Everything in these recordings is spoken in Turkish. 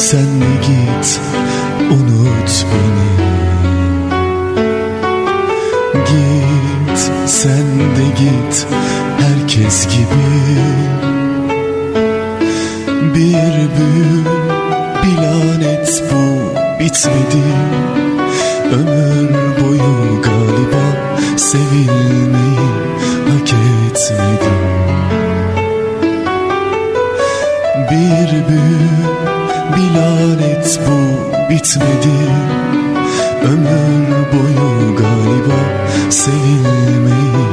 Sen de git unut beni? Git sen de git herkes gibi. Bir büyü bir bu bitmedi. Ömür boyu galiba sevilmeyi hak etmedim. Bir büyü bir lanet bu bitmedi. Ömür boyu galiba sevilmeyi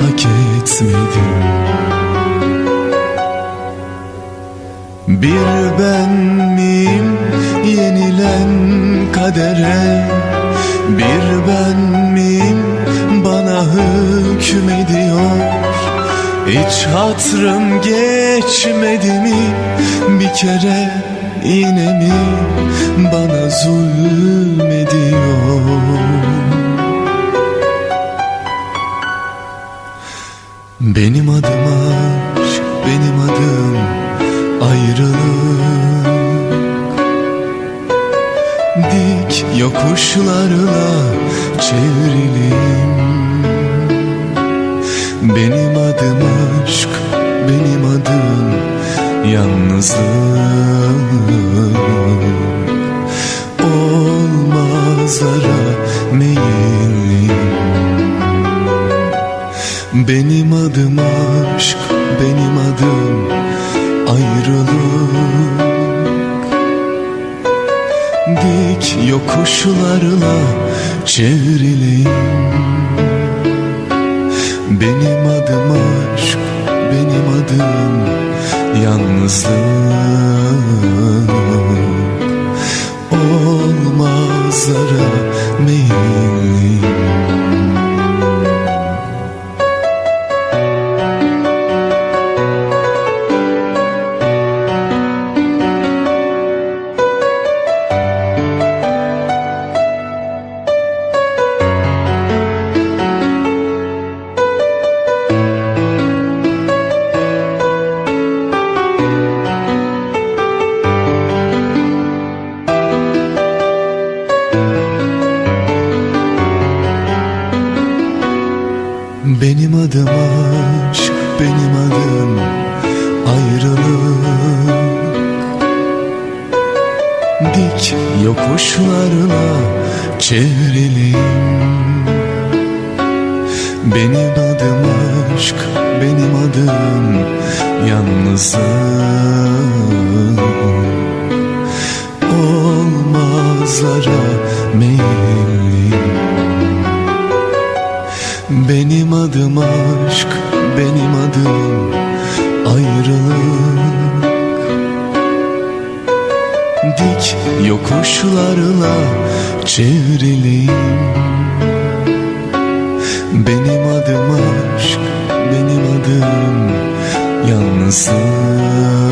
hak etmedim Bir ben miyim yenilen kadere? Bir ben miyim bana hükmediyor? Hiç hatrım geçmedi mi bir kere yine mi bana zulmediyor? Benim adım aşk, benim adım ayrılık. Dik yokuşlarla çevrilim Benim adım aşk, benim yalnızlık. Olmazlara meyilliyim benim adım aşk, benim adım ayrılık. Dik yokuşlarla çevrileyim. Benim adım aşk, yalnızlık Olmazlara meyilliyim adım aşk, benim adım ayrılık. Dik yokuşlarla çevrilim Benim adım aşk, benim adım yalnızlık Olmazlara meyilliyim benim adım aşk, benim adım ayrılık. Dik yokuşlarla çevriliyim Benim adım aşk, benim adım yalnızlık